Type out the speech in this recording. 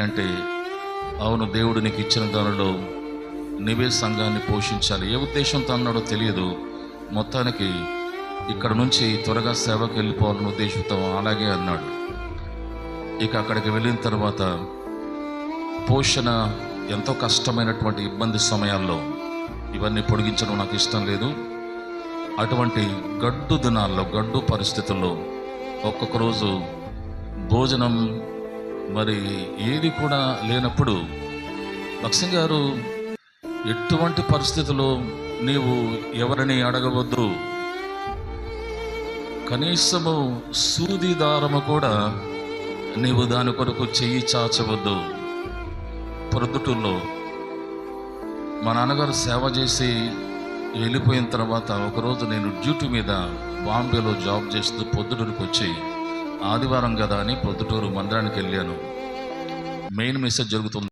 అంటే అవును దేవుడు నీకు ఇచ్చిన దానిలో నీవే సంఘాన్ని పోషించాలి. ఏ ఉద్దేశంతో అన్నాడో తెలియదు. మొత్తానికి ఇక్కడ నుంచి త్వరగా సేవకు వెళ్ళిపోవాలని ఉద్దేశంతో అలాగే అన్నాడు. ఇక అక్కడికి వెళ్ళిన తర్వాత పోషణ ఎంతో కష్టమైనటువంటి ఇబ్బంది సమయాల్లో ఇవన్నీ పొడిగించడం నాకు ఇష్టం లేదు. అటువంటి గడ్డు దినాల్లో గడ్డు పరిస్థితుల్లో ఒక్కొక్క రోజు భోజనం మరి ఏది కూడా లేనప్పుడు లక్ష్యం గారు ఎటువంటి పరిస్థితుల్లో నీవు ఎవరిని అడగవద్దు? కనీసము సూది దారము కూడా నీవు దాని కొరకు చెయ్యి చాచవద్దు. ప్రొద్దుటూరులో మా నాన్నగారు సేవ చేసి వెళ్ళిపోయిన తర్వాత ఒకరోజు నేను డ్యూటీ మీద బాంబేలో జాబ్ చేస్తూ పొద్దుటూరుకు వచ్చి ఆదివారం కదా అని పొద్దుటూరు మందిరానికి వెళ్ళాను. మెయిన్ మెసేజ్ జరుగుతుంది.